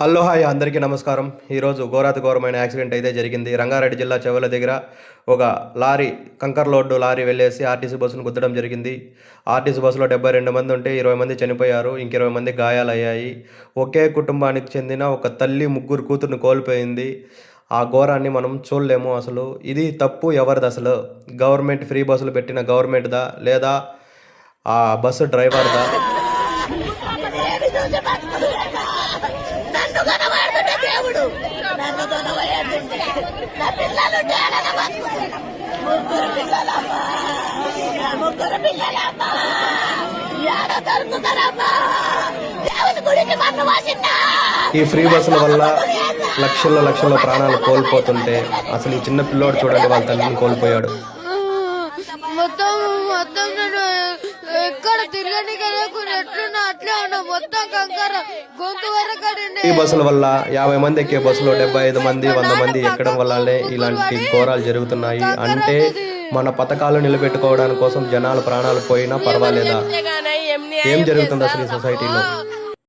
Hello hi అందరికీ నమస్కారం. ఈరోజు ఘోరాతి ఘోరమైన యాక్సిడెంట్ అయితే జరిగింది. రంగారెడ్డి జిల్లా చెవుల దగ్గర ఒక లారీ కంకర్ లోడ్డు లారీ వెళ్ళేసి ఆర్టీసీ బస్సును గుద్దడం జరిగింది. ఆర్టీసీ బస్సులో డెబ్బై రెండు మంది ఉంటే ఇరవై మంది చనిపోయారు. ఇంక ఇరవై మంది గాయాలయ్యాయి. ఒకే కుటుంబానికి చెందిన ఒక తల్లి ముగ్గురు కూతుర్ని కోల్పోయింది. ఆ ఘోరాన్ని మనం చూడలేము అసలు. ఇది తప్పు ఎవరిది అసలు? గవర్నమెంట్ ఫ్రీ బస్సులు పెట్టిన గవర్నమెంట్దా? లేదా ఆ బస్సు డ్రైవర్దా? నన్ను కనబడుతుంటే దేవుడు. నన్ను కనబడుతుంటే నా పిల్లలు బతుకుతున్నా ముగ్గురు పిల్లలమ్మా. ముగ్గురు పిల్లలమ్మా. ఏడ దొరుకుతారమ్మా. దేవుని గుడికి మన్ను వాసిందా ఈ ఫ్రీ బస్సుల వల్ల లక్షల లక్షల ప్రాణాలు కోల్పోతుంటే అసలు ఈ చిన్న పిల్లోడు చూడండి వాళ్ళ తల్లిని కోల్పోయాడు. మొత్తం మొత్తం ఎక్కడ తిరగడానికి లేకుండా ఈ బస్సుల వల్ల యాభై మంది ఎక్కే బస్సులో డెబ్బై ఐదు మంది వంద మంది ఎక్కడం వల్లనే ఇలాంటి ఘోరాలు జరుగుతున్నాయి. అంటే మన పథకాలు నిలబెట్టుకోవడానికి కోసం జనాలు ప్రాణాలు పోయినా పర్వాలేదా? ఏం జరుగుతుంది అసలు ఈ సొసైటీలో